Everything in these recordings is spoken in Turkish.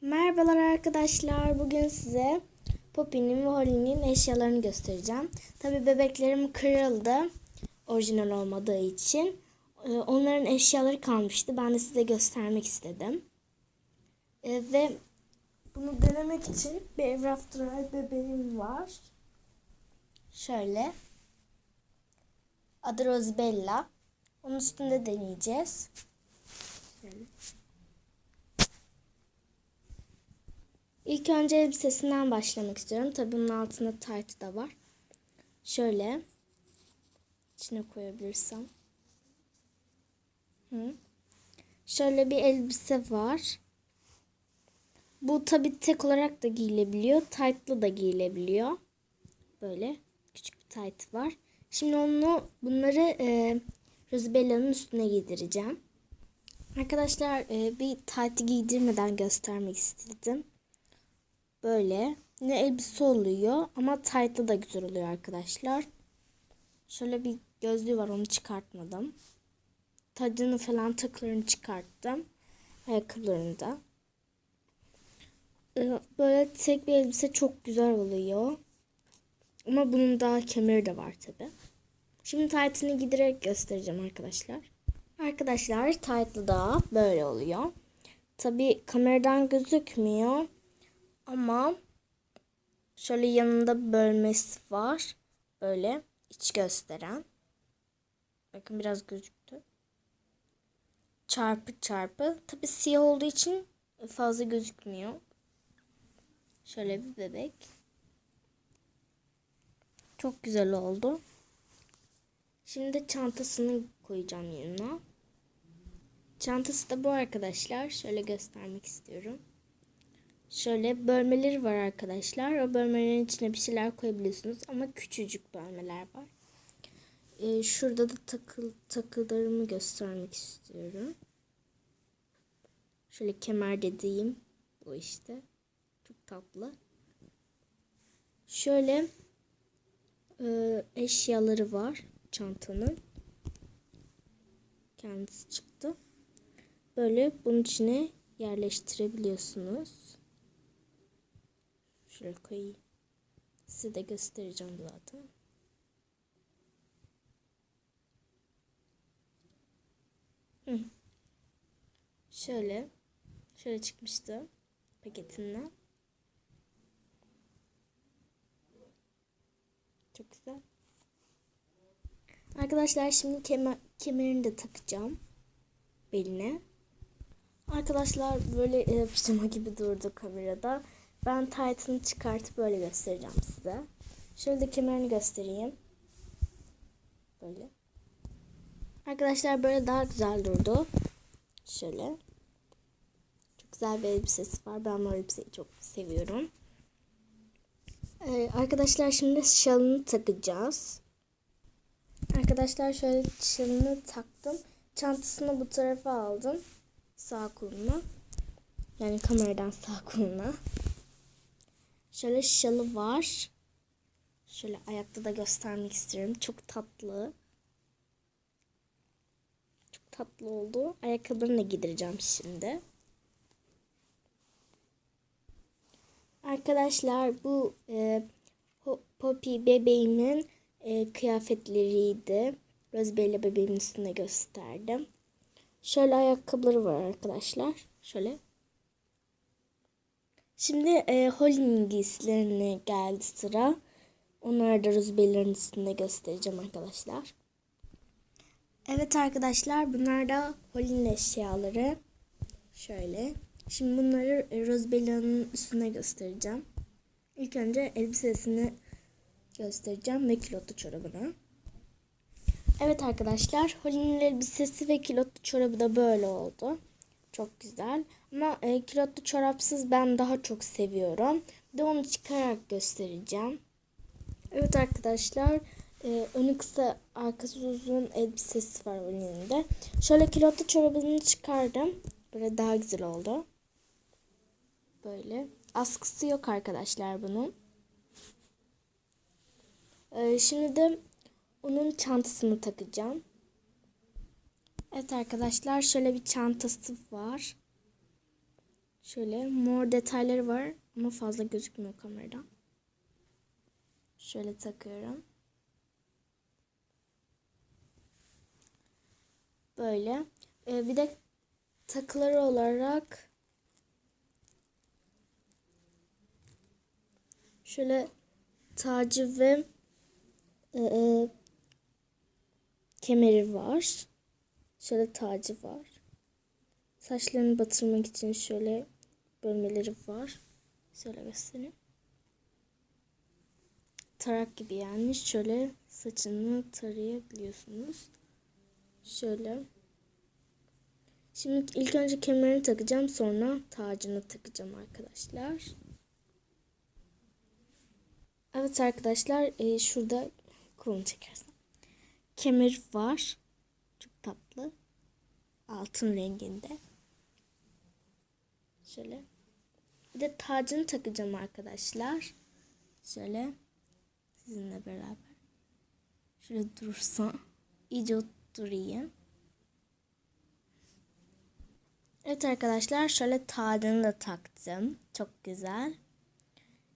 Merhabalar arkadaşlar. Bugün size Poppy'nin ve Holly'nin eşyalarını göstereceğim. Tabi bebeklerim kırıldı. Orijinal olmadığı için. Ee, Onların eşyaları kalmıştı. Ben de size göstermek istedim. Ee, Ve bunu denemek için bir Evraftıral bebeğim var. Şöyle. Adı Rosbella. Onun üstünde deneyeceğiz. Şöyle. İlk önce elbisesinden başlamak istiyorum. Tabii bunun altında tight da var. Şöyle. içine koyabilirsem. Hı. Şöyle bir elbise var. Bu tabii tek olarak da giyilebiliyor. Tight'lı da giyilebiliyor. Böyle küçük bir tight var. Şimdi onu bunları e, Rosabella'nın üstüne giydireceğim. Arkadaşlar e, bir tight giydirmeden göstermek istedim. Böyle ne elbise oluyor ama tight'lı da güzel oluyor arkadaşlar. Şöyle bir gözlüğü var onu çıkartmadım. Tacını falan takılarını çıkarttım. Ayakkabılarını da. Ee, Böyle tek bir elbise çok güzel oluyor. Ama bunun daha kemeri de var tabi. Şimdi tight'ını giderek göstereceğim arkadaşlar. Arkadaşlar tight'lı da böyle oluyor. Tabi kameradan gözükmüyor. Ama şöyle yanında bölmesi var. Böyle iç gösteren. Bakın biraz gözüktü. Çarpı çarpı. Tabi siyah olduğu için fazla gözükmüyor. Şöyle bir bebek. Çok güzel oldu. Şimdi çantasını koyacağım yanına. Çantası da bu arkadaşlar. Şöyle göstermek istiyorum. Şöyle bölmeleri var arkadaşlar. O bölmelerin içine bir şeyler koyabiliyorsunuz ama küçücük bölmeler var. Ee, şurada da takı, takılarımı göstermek istiyorum. Şöyle kemer dediğim bu işte. Çok tatlı. Şöyle e, eşyaları var çantanın. Kendisi çıktı. Böyle bunun içine yerleştirebiliyorsunuz. Şöyle. Size de göstereceğim zaten. Hı. Şöyle. Şöyle çıkmıştı paketinden. Çok güzel. Arkadaşlar şimdi kemer, kemerini de takacağım beline. Arkadaşlar böyle e, pijama gibi durdu kamerada. Ben tight'ını çıkartıp böyle göstereceğim size. Şöyle de kemerini göstereyim. Böyle. Arkadaşlar böyle daha güzel durdu. Şöyle. Çok güzel bir elbisesi var. Ben bu elbiseyi çok seviyorum. Ee, arkadaşlar şimdi şalını takacağız. Arkadaşlar şöyle şalını taktım. Çantasını bu tarafa aldım. Sağ koluna. Yani kameradan sağ koluna. Şöyle şalı var. Şöyle ayakta da göstermek istiyorum. Çok tatlı. Çok tatlı oldu. Ayakkabılarını da giydireceğim şimdi. Arkadaşlar bu e, Poppy bebeğimin e, kıyafetleriydi. Rosebella bebeğimin üstüne gösterdim. Şöyle ayakkabıları var arkadaşlar. Şöyle. Şimdi e, Holly'nin giysilerine geldi sıra. Onları da Rosebella'nın üstünde göstereceğim arkadaşlar. Evet arkadaşlar bunlar da Holly'nin eşyaları. Şöyle. Şimdi bunları e, Rosebella'nın üstüne göstereceğim. İlk önce elbisesini göstereceğim ve kilotlu çorabını. Evet arkadaşlar Holly'nin elbisesi ve kilotlu çorabı da böyle oldu. Çok güzel. Ama e, kilotlu çorapsız ben daha çok seviyorum. Bir de onu çıkararak göstereceğim. Evet arkadaşlar e, önü kısa arkası uzun elbisesi var önünde. Şöyle kilotlu çorabını çıkardım. Böyle daha güzel oldu. Böyle. Askısı yok arkadaşlar bunun. E, şimdi de onun çantasını takacağım. Evet arkadaşlar şöyle bir çantası var. Şöyle mor detayları var ama fazla gözükmüyor kameradan. Şöyle takıyorum. Böyle. Ee, bir de takıları olarak şöyle tacı ve e, e, kemeri var. Şöyle tacı var. Saçlarını batırmak için şöyle bölmeleri var. Şöyle göstereyim. Tarak gibi yani. Şöyle saçını tarayabiliyorsunuz. Şöyle. Şimdi ilk önce kemerini takacağım. Sonra tacını takacağım arkadaşlar. Evet arkadaşlar. E, şurada kolunu çekersen. Kemer var. Çok tatlı. Altın renginde. Şöyle. Bir de tacını takacağım arkadaşlar. Şöyle. Sizinle beraber. Şöyle dursa. iyice oturayım. Evet arkadaşlar şöyle tacını da taktım. Çok güzel.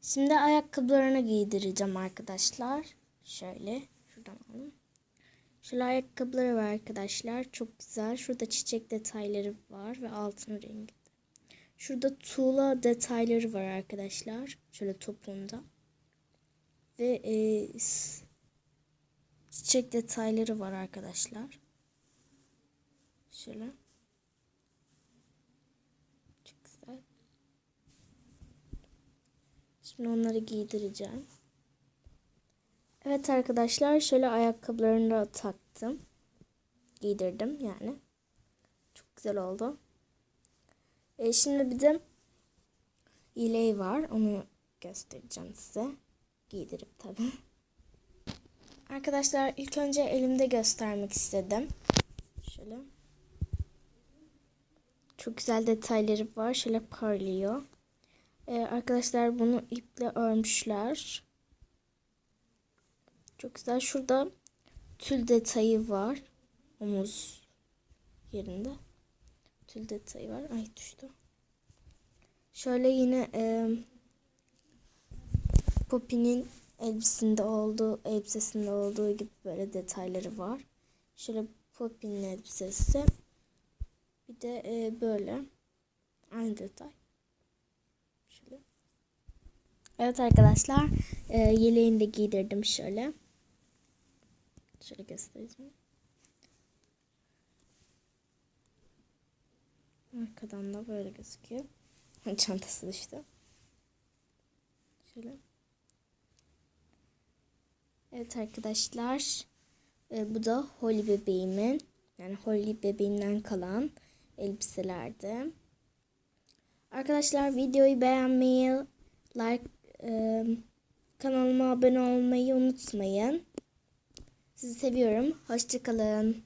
Şimdi ayakkabılarını giydireceğim arkadaşlar. Şöyle. Şuradan alalım. Şöyle ayakkabıları var arkadaşlar. Çok güzel. Şurada çiçek detayları var ve altın rengi. Şurada tuğla detayları var arkadaşlar. Şöyle topuğunda. Ve e, çiçek detayları var arkadaşlar. Şöyle. Çok güzel. Şimdi onları giydireceğim. Evet arkadaşlar şöyle ayakkabılarını da taktım. Giydirdim yani. Çok güzel oldu. E, şimdi bir de ileği var. Onu göstereceğim size. Giydirip tabi. Arkadaşlar ilk önce elimde göstermek istedim. Şöyle. Çok güzel detayları var. Şöyle parlıyor. Ee, arkadaşlar bunu iple örmüşler. Çok güzel. Şurada tül detayı var. Omuz yerinde. Tül detayı var. Ay düştü. Şöyle yine e, Poppy'nin elbisinde olduğu, elbisesinde olduğu gibi böyle detayları var. Şöyle Poppy'nin elbisesi. Bir de e, böyle aynı detay. Şöyle. Evet arkadaşlar, e, yeleğini de giydirdim şöyle. Şöyle göstereceğim. Arkadan da böyle gözüküyor. Çantası düştü. Şöyle. Evet arkadaşlar. E, bu da Holly bebeğimin yani Holly bebeğinden kalan elbiselerdi. Arkadaşlar videoyu beğenmeyi, like, e, kanalıma abone olmayı unutmayın. Sizi seviyorum. Hoşçakalın.